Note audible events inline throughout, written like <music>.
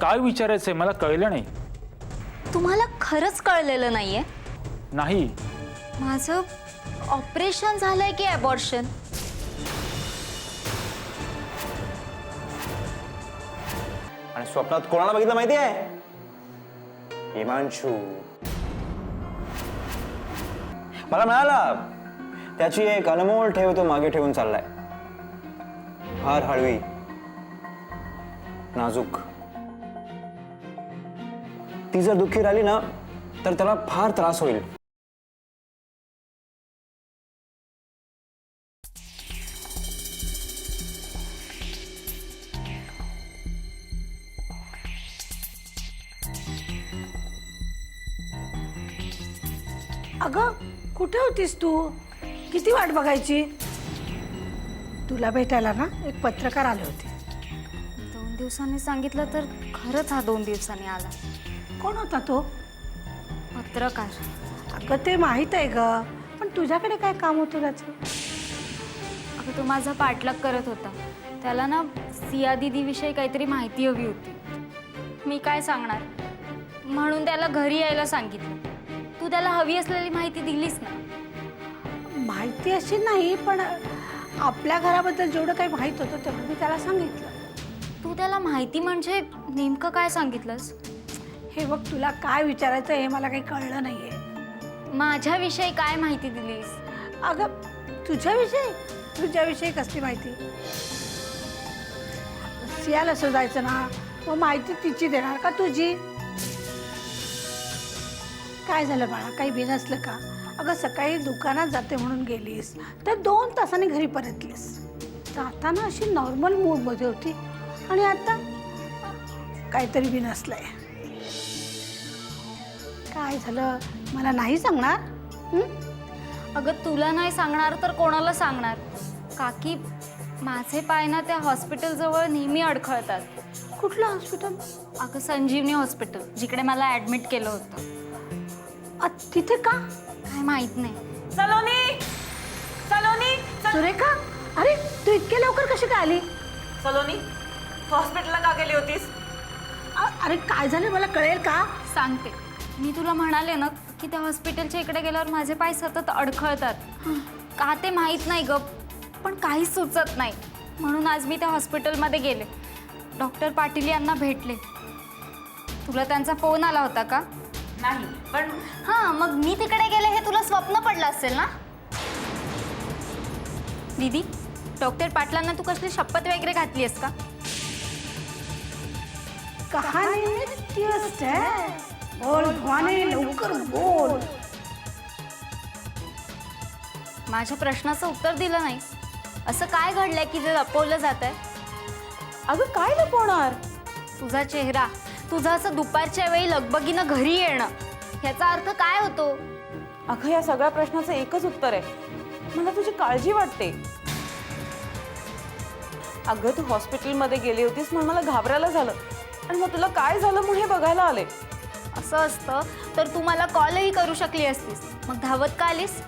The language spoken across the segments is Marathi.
काय विचारायचंय मला कळलं नाही. तुम्हाला खरंच कळलेलं नाहीये? नाही. माझं ऑपरेशन झालंय की अबॉर्शन आणि स्वप्नात कोणाला बघितलं माहिती आहे हिमांशू. मला मिळाला. त्याची एक अनमोल ठेव तो मागे ठेवून चाललाय. फार हळवी. नाजूक. ती जर दुःखी राहिली ना तर त्याला फार त्रास होईल. अगं कुठे होतीस तू? किती वाट बघायची? तुला भेटायला ना एक पत्रकार आले होते. दोन दिवसांनी सांगितलं तर खरंच हा दोन दिवसांनी आला. कोण होता तो? पत्रकार. अगं ते माहीत आहे ग. पण तुझ्याकडे काय काम होतं त्याचं? अगं तो माझा पाठलाग करत होता. त्याला ना सिया दिदीविषयी काहीतरी माहिती हवी होती. मी काय सांगणार? म्हणून त्याला घरी यायला सांगितलं. तू त्याला हवी असलेली माहिती दिलीस ना? माहिती अशी नाही पण आपल्या घराबद्दल जेवढं काही माहीत होतं तेवढं मी त्याला सांगितलं. तू त्याला माहिती म्हणजे नेमकं काय सांगितलंस? हे बघ तुला काय विचारायचं हे मला काही कळलं नाहीये. माझ्याविषयी काय माहिती दिलीस? अगं तुझ्याविषयी? तुझ्याविषयी कसली माहिती? सियाला शोधायचं ना मग माहिती तिची देणार का तुझी? काय झालं बाळा काही बिनसलं का? अगं सकाळी दुकानात जाते म्हणून गेलीस तर दोन तासांनी घरी परतलीस. जाताना अशी नॉर्मल मूडमध्ये होती. आणि आता काहीतरी बिनसलंय. काय झालं? मला नाही सांगणार? हं? अगं तुला नाही सांगणार तर कोणाला सांगणार? काकी माझे पाय ना त्या हॉस्पिटलजवळ नेहमी अडखळतात. कुठलं हॉस्पिटल अगं संजीवनी हॉस्पिटल जिकडे मला ॲडमिट केलं होतं. अ, तिथे का? काय माहीत नाही. सलोनी! सुरेखा अरे तू इतक्या लवकर कशी काय आली? सलोनी तू हॉस्पिटलला का गेली होतीस? अ- अरे काय झालं? मला कळेल का? सांगते. मी तुला म्हणाले ना की त्या हॉस्पिटलच्या इकडे गेल्यावर माझे पाय सतत अडखळतात. का ते माहीत नाही ग पण काहीच सुचत नाही. म्हणून आज मी त्या हॉस्पिटलमध्ये गेले. डॉक्टर पाटील यांना भेटले. तुला त्यांचा फोन आला होता का? नाही पण हां मग मी तिकडे गेले हे तुला स्वप्न पडलं असेल ना? दीदी डॉक्टर पाटलांना तू कसली शपथ वगैरे घातली आहेस का? कहाणी में twist है बोल भवानी लवकर बोल. माझ्या प्रश्नाचं उत्तर दिलं नाहीस असं काय घडलंय की जे लपवलं जात आहे अगं काय लपवणार? तुझा चेहरा तुझं असं दुपारच्या वेळी लगबगीनं घरी येणं ह्याचा अर्थ काय होतो? अगं या सगळ्या प्रश्नाचं एकच उत्तर आहे. मला तुझी काळजी वाटते. अगं तू हॉस्पिटलमध्ये गेली होतीस म्हणून मला घाबरायला झालं. आणि मग तुला काय झालं म्हणून हे बघायला आले? असं असतं तर तू मला कॉलही करू शकली असतीस. मग धावत का आलीस?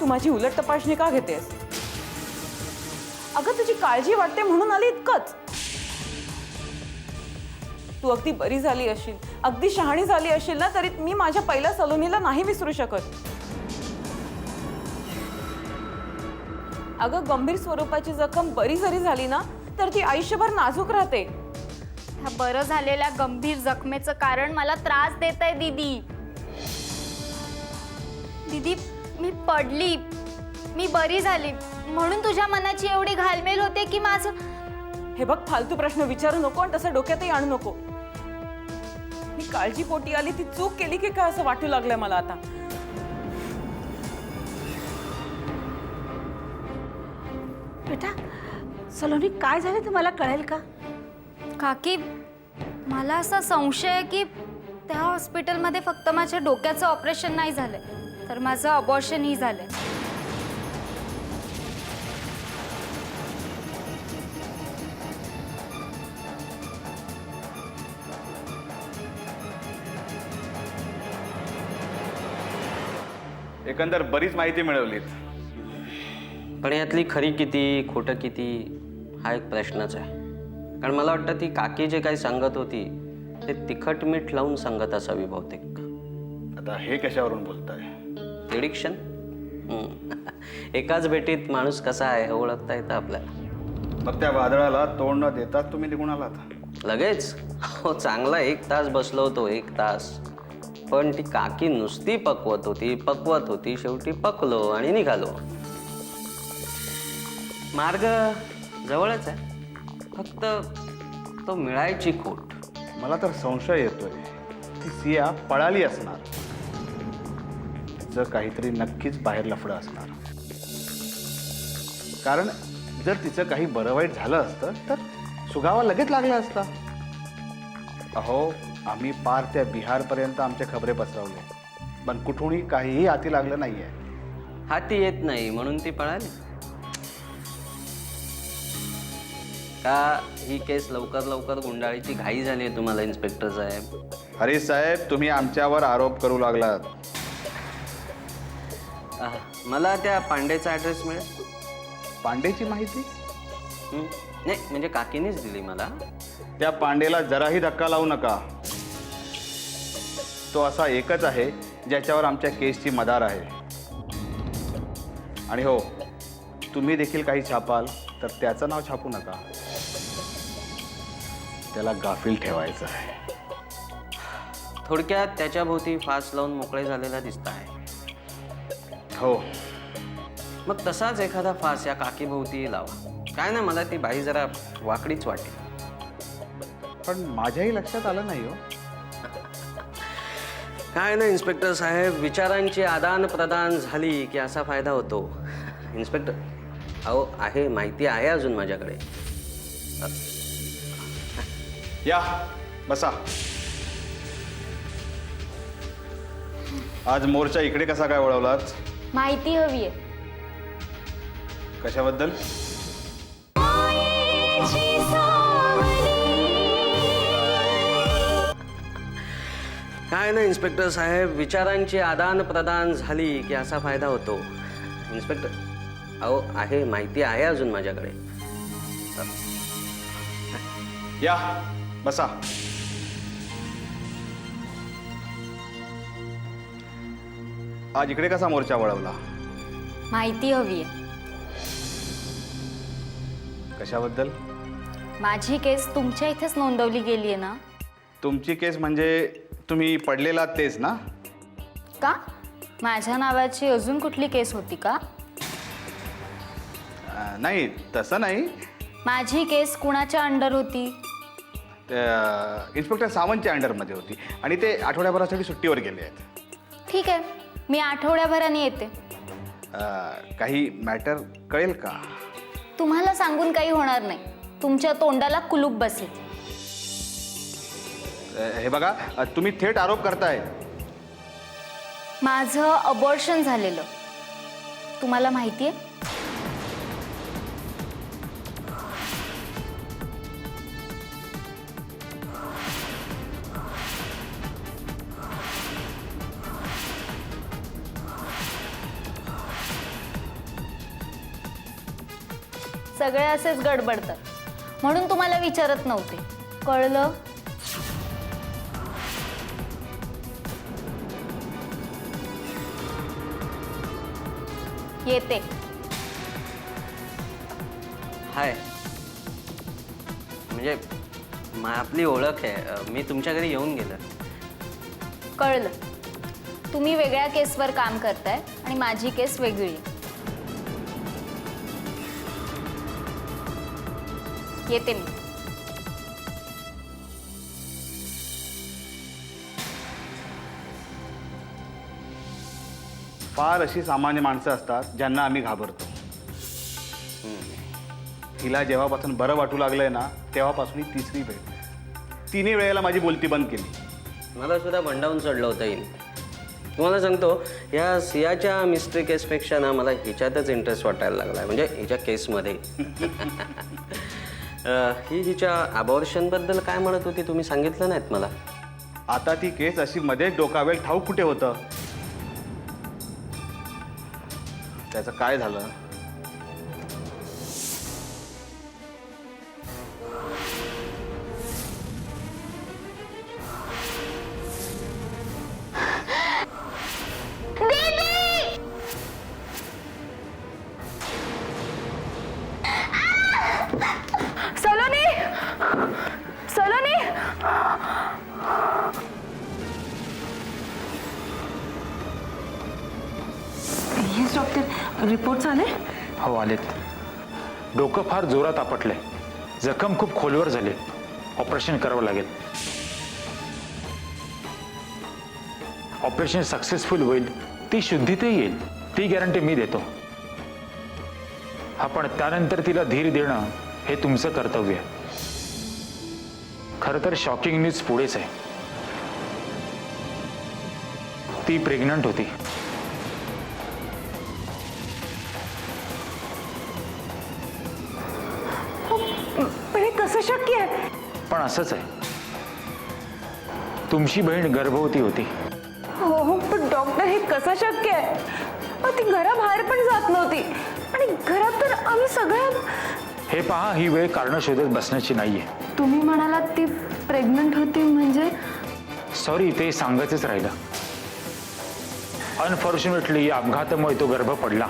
तू माझी उलट तपासणी का घेतेस? अगं तुझी काळजी वाटते म्हणून आली इतकंच. तू अगदी बरी झाली असेल अगदी शहाणी झाली असेल ना तरी मी माझ्या पहिल्या सलोनीला नाही विसरू शकत. अगं गंभीर स्वरूपाची जखम बरी जरी झाली ना तर ती आयुष्यभर नाजूक राहते. ह्या बरं झालेल्या गंभीर जखमेचं कारण मला त्रास देत आहे दीदी. दीदी मी पडली. मी बरी झाली. म्हणून तुझ्या मनाची एवढी घालमेल होते की माझं हे बघ फालतू प्रश्न विचारू नको आणि तसं डोक्यातही आणू नको. मी काळजी पोटी आली ती चूक केली की काय असं वाटू लागलंय मला आता? बेटा सलोनी काय झालं ते मला कळेल का? काकी मला असा संशय आहे की त्या हॉस्पिटलमध्ये फक्त माझ्या डोक्याचं ऑपरेशन नाही झालंय तर माझं अबॉर्शनही झालंय. एकंदर बरीच माहिती मिळवलीत. पण यातली खरी किती खोटं किती हा एक प्रश्नच आहे. कारण मला वाटतं ती काकी जे काही सांगत होती ते तिखट मीठ लावून सांगत असावी बहुतेक. आता हे कशावरून बोलताय? प्रिडिक्शन <laughs> एकाच भेटीत माणूस कसा आहे हे ओळखता येतं आपल्याला. मग त्या वादळाला तोंड न देताच तुम्ही निघून आलात. लगेच? हो चांगला एक तास बसलो होतो एक तास. पण ती काकी नुसती पकवत होती पकवत होती शेवटी पकलो आणि निघालो. मार्ग जवळच आहे. फक्त तो मिळायची खोट. मला तर संशय येतोय ती सिया पळाली असणार. तिचं काहीतरी नक्कीच बाहेर लफडं असणार. कारण जर तिचं काही बरं वाईट झालं असतं तर सुगावा लगेच लागला असता. अहो आम्ही पार त्या बिहारपर्यंत आमचे खबरे पसरवले. पण कुठूनही काहीही हाती लागलं नाहीये. हाती येत नाही म्हणून ती पळाली. का ही केस लवकर लवकर गुंडाळीची घाई झाली आहे तुम्हाला इन्स्पेक्टर साहेब. हरी साहेब तुम्ही आमच्यावर आरोप करू लागलात. आह, मला त्या पांडेचा ॲड्रेस मिळेल? पांडेची माहिती? हं? नाही म्हणजे काकीनेच दिली मला. त्या पांडेला जराही धक्का लावू नका. तो असा एकच आहे ज्याच्यावर आमच्या केसची मदार आहे. आणि हो तुम्ही देखील काही छापाल. तर त्याचं नाव छापू नका. त्याला गाफील ठेवायचं आहे. थोडक्यात त्याच्या भोवती फास लावून मोकळे झालेला दिसत आहे. हो. मग तसाच एखादा फास या काकी भोवती लावा. काय ना मला ती बाई जरा वाकडीच वाटेल. पण माझ्याही लक्षात आलं नाही हो. काय ना इन्स्पेक्टर साहेब विचारांची आदान प्रदान झाली की असा फायदा होतो. इन्स्पेक्टर अहो आहे माहिती आहे अजून माझ्याकडे. या बसा. आज मोर्चा इकडे कसा काय वळवलात? माहिती हवी आहे. कशाबद्दल? काय ना इन्स्पेक्टर साहेब विचारांची आदान प्रदान झाली की असा फायदा होतो. इन्स्पेक्टर अहो आहे माहिती आहे अजून माझ्याकडे. या बसा. आज इकडे कसा मोर्चा वळवला? माहिती हवी आहे. कशाबद्दल? माझी केस तुमच्या इथेच नोंदवली गेली आहे ना? तुमची केस म्हणजे तुम्ही पडलेला तेच ना? का? माझ्या नावाची अजून कुठली केस होती का? अं, नाही तसं नाही. माझी केस कुणाच्या अंडर होती? इन्स्पेक्टर सावंतच्या अंडरमध्ये होती. आणि ते आठवड्याभरासाठी सुट्टीवर गेले आहेत. ठीक आहे. मी आठवड्याभराने येते. अं, काही मॅटर कळेल का? तुम्हाला सांगून काही होणार नाही. तुमच्या तोंडाला कुलूप बसेल. अं, हे बघा अं, तुम्ही थेट आरोप करताय. माझं अबॉर्शन झालेलं. तुम्हाला माहिती आहे सगळे असेच गडबडतात. म्हणून तुम्हाला विचारत नव्हते. कळलं? येते. हाय. म्हणजे आपली ओळख आहे. मी तुमच्या घरी येऊन गेलं कळलं. तुम्ही वेगळ्या केसवर काम करताय आणि माझी केस वेगळी आहे. येते मी. फार अशी सामान्य माणसं असतात ज्यांना आम्ही घाबरतो. तिला जेव्हापासून बरं वाटू लागलंय ना तेव्हापासून ही तिसरी भेट. तिन्ही वेळेला माझी बोलती बंद केली. मला सुद्धा भंडावून चढलं होतं येईल तुम्हाला सांगतो या सियाच्या मिस्ट्री केसपेक्षा ना मला हिच्यातच इंटरेस्ट वाटायला लागला आहे म्हणजे हिच्या केसमध्ये. <laughs> ही हिच्या अबॉर्शनबद्दल काय म्हणत होती? तुम्ही सांगितलं नाहीत मला. आता ती केस अशी मध्येच डोकावेल ठाऊक कुठे होतं? त्याचं काय झालं? डोकं फार जोरात आपटलंय जखम खूप खोलवर झाली. ऑपरेशन करावं लागेल. ऑपरेशन सक्सेसफुल होईल. ती शुद्धीतही येईल. ती गॅरंटी मी देतो. हा पण त्यानंतर तिला धीर देणं हे तुमचं कर्तव्य आहे. खरं तर शॉकिंग न्यूज पुढेच आहे. ती प्रेग्नंट होती. असंच आहे. तुमची बहीण गर्भवती होती. हो पण डॉक्टर हे कसं शक्य आहे? ती घराबाहेर पण जात नव्हती. आणि घरात तर आम्ही सगळ्या हे पहा ही वेळ कारण शोधत बसण्याची नाहीये. तुम्ही म्हणालात ती प्रेग्नंट होती म्हणजे? सॉरी ते सांगायचंच राहिलं. अनफॉर्च्युनेटली अपघातामुळे तो गर्भ पडला.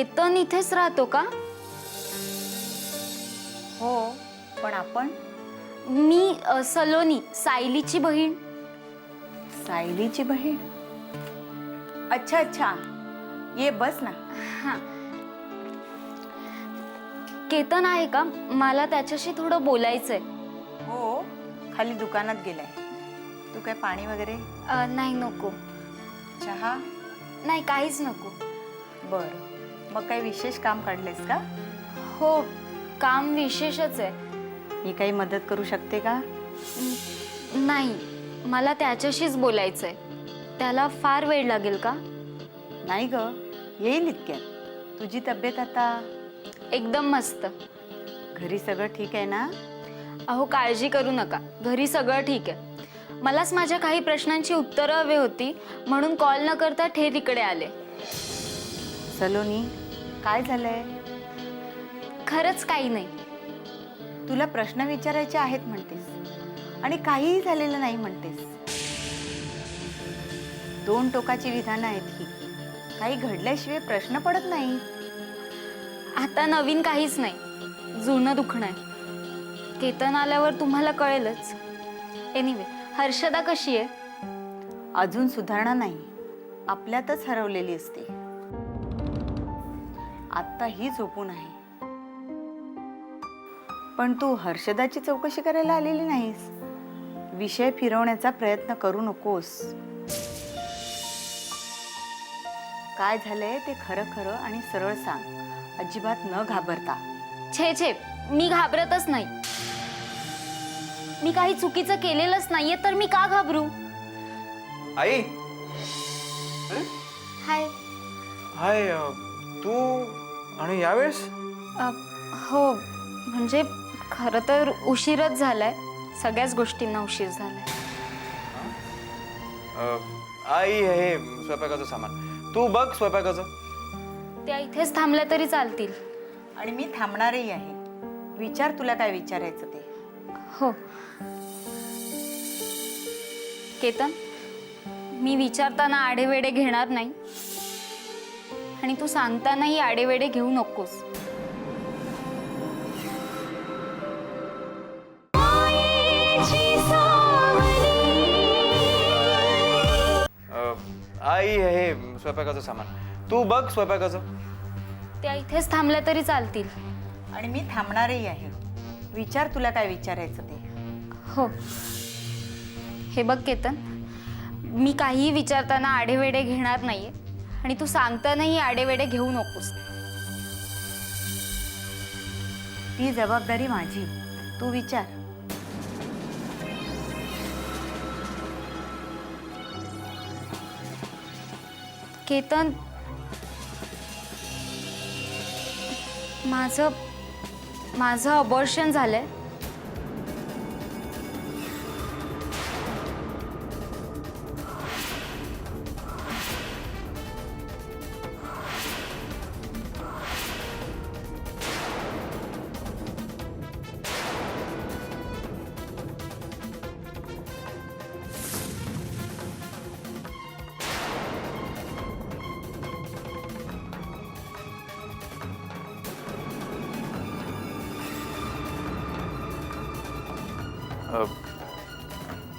केतन इथेच राहतो का? हो पण आपण? मी अ, सलोनी सायलीची बहीण. सायलीची बहीण? अच्छा अच्छा. ये बस ना. केतन आहे का? मला त्याच्याशी थोडं बोलायचंय. हो खाली दुकानात गेलाय. तू काय पाणी वगैरे? अ, नाही नको. चहा? नाही काहीच नको. बर. मग काही विशेष काम काढलेस का? हो काम विशेषच आहे. मी काही मदत करू शकते का? न- नाही. मला त्याच्याशीच बोलायचंय. त्याला फार वेळ लागेल का? नाही ग येईल इतक्यात. तुझी तब्येत आता? एकदम मस्त. घरी सगळं ठीक आहे ना? अहो काळजी करू नका. घरी सगळं ठीक आहे. मलाच माझ्या काही प्रश्नांची उत्तरं हवी होती म्हणून कॉल न करता ठेर इकडे आले. सलोनी काय झालंय? खरंच काही नाही. तुला प्रश्न विचारायचे आहेत म्हणतेस आणि काहीही झालेलं नाही म्हणतेस. दोन टोकाची विधानं आहेत ही. काही घडल्याशिवाय प्रश्न पडत नाही. आता नवीन काहीच नाही. जुनं दुखणं आहे. केतन आल्यावर तुम्हाला कळेलच. एनिवे हर्षदा कशी आहे? अजून सुधारणा नाही. आपल्यातच हरवलेली असते. आत्ता ही झोपून आहे. पण तू हर्षदाची चौकशी करायला आलेली नाहीस. विषय फिरवण्याचा प्रयत्न करू नकोस. काय झालंय ते खरं खरं आणि सरळ सांग. अजिबात न घाबरता. छे छे मी घाबरतच नाही. मी काही चुकीचं केलेलंच नाहीये तर मी का घाबरू? आई. हाय. हाय अ, तू आणि यावेळेस? अ, हो म्हणजे खरं तर उशीरच झालाय. सगळ्याच गोष्टींना उशीर झालाय. आई हे स्वयंपाकाचं सामान. तू बघ स्वयंपाकाचं. त्या इथेच थांबल्या तरी चालतील. आणि मी थांबणारही आहे. विचार तुला काय विचारायचं ते. हो. केतन मी विचारताना आडेवेडे घेणार नाही. आणि तू सांगतानाही आडेवेडे घेऊ नकोस. आई हे स्वयंपाकाचं सामान. तू बघ स्वयंपाकाचं. त्या इथेच थांबल्या तरी चालतील. आणि मी थांबणारही आहे. विचार तुला काय विचारायचं ते. हो. हे बघ केतन. मी काहीही विचारताना आडेवेडे घेणार नाहीये. आणि तू सांगतानाही आडेवेडे घेऊ नकोस. ती जबाबदारी माझी. तू विचार. केतन माझं माझं अबॉर्शन झालंय.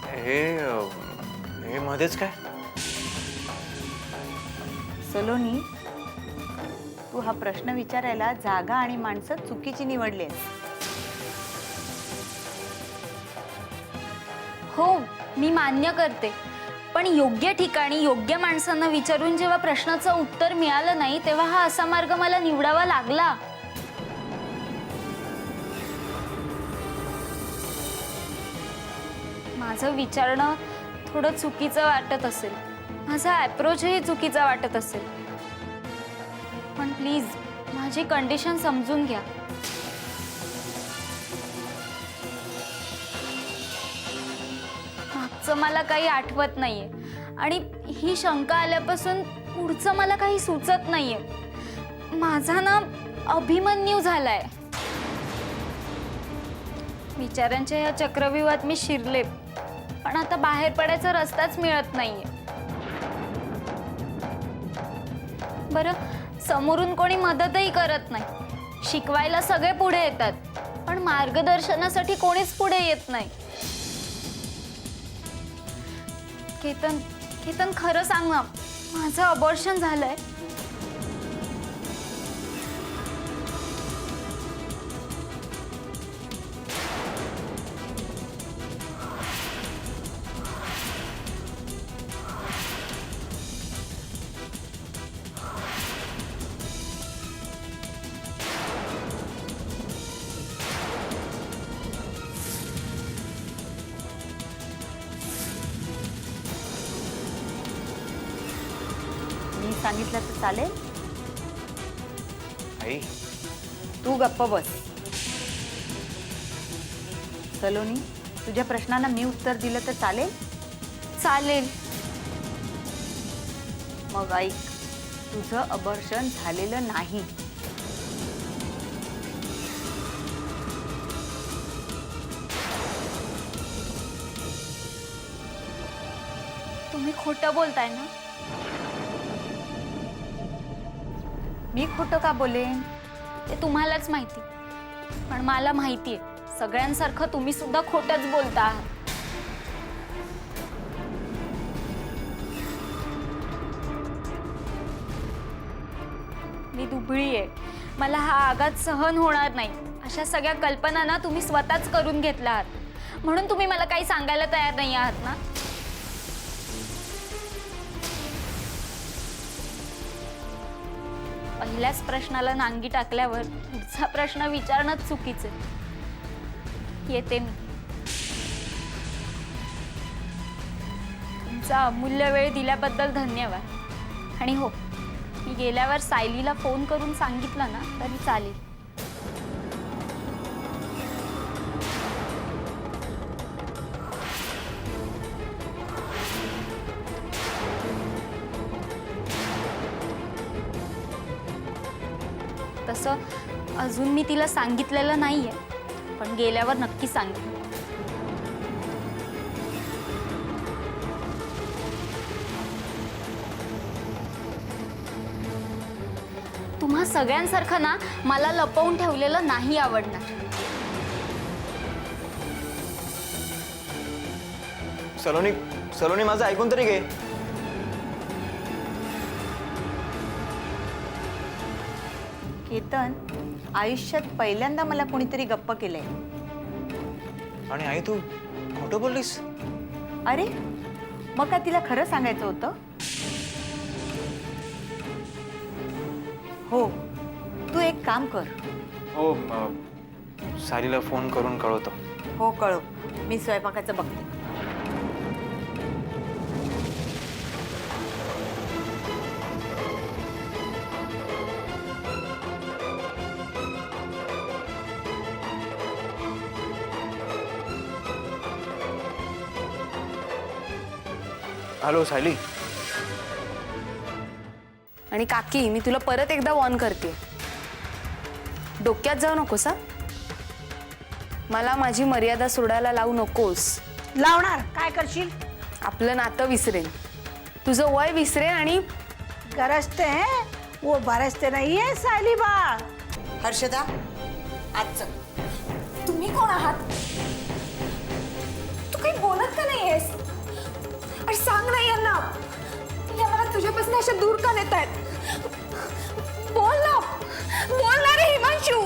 हे हे मध्येच काय? सलोनी तू हा प्रश्न विचारायला जागा आणि माणसं चुकीची निवडली हो मी मान्य करते. पण योग्य ठिकाणी योग्य माणसांना विचारून जेव्हा प्रश्नाचं उत्तर मिळालं नाही तेव्हा हा असा मार्ग मला निवडावा लागला. माझं विचारणं थोडं चुकीचं वाटत असेल. माझा अप्रोचही चुकीचा वाटत असेल. पण प्लीज माझी कंडिशन समजून घ्या. मागचं मला काही आठवत नाहीये. आणि ही शंका आल्यापासून पुढचं मला काही सुचत नाहीये. माझा ना अभिमन्यू झालाय. विचारांच्या या चक्रव्यूहात मी शिरले. पण आता बाहेर पडायचा रस्ताच मिळत नाहीये. बरं समोरून कोणी मदतही करत नाही. शिकवायला सगळे पुढे येतात पण मार्गदर्शनासाठी कोणीच पुढे येत नाही. केतन केतन खरं सांग ना माझं अबॉर्शन झालंय. गप्प बस सलोनी तुझ्या प्रश्नांना मी उत्तर दिलं तर चालेल? चालेल. मग ऐक तुझं अबर्षण झालेलं नाही. तुम्ही खोटं बोलताय ना? मी खोटं का बोलेन? ते तुम्हालाच माहिती. पण मला माहिती आहे सगळ्यांसारखं तुम्ही सुद्धा खोटंच बोलता. आहात मी दुबळी आहे मला हा आघात सहन होणार नाही. अशा सगळ्या कल्पना ना तुम्ही स्वतःच करून घेतला आहात म्हणून तुम्ही मला काही सांगायला तयार नाही आहात ना? पहिल्याच प्रश्नाला नांगी टाकल्यावर पुढचा प्रश्न विचारणंच चुकीचं आहे. येते मी. तुमचा अमूल्य वेळ दिल्याबद्दल धन्यवाद. आणि हो मी गेल्यावर सायलीला फोन करून सांगितलं ना तरी चालेल. अजून मी तिला सांगितलेलं नाही आहे पण गेल्यावर नक्की सांगेन. तुम्हा सगळ्यांसारखं ना मला लपवून ठेवलेलं नाही आवडणार. सलोनी सलोनी माझं ऐकून तरी घे. केतन आयुष्यात पहिल्यांदा मला कोणीतरी गप्प केलंय. आणि आई तू खोटं बोललीस? अरे मग का तिला खरं सांगायचं होतं? हो तू एक काम कर. हो सारीला फोन करून कळवतो. हो कळव. मी स्वयंपाकाचं बघते. हॅलो सायली. आणि काकी मी तुला परत एकदा वॉर्न करते. डोक्यात जाऊ नकोस हा. मला माझी मर्यादा सोडायला लावू नकोस. लावणार? काय करशील? आपलं नातं विसरेन. तुझं वय विसरेन आणि गरजते हैं? वो बरसते नहीं है साली बाळ हर्षदा आज चल. तुम्ही कोण आहात? तू काही बोलत का नाही पण सांग ना यांना. या मला तुझ्यापासून अशा दूर का नेत आहेत बोल ना. बोल ना रे हिमांशू.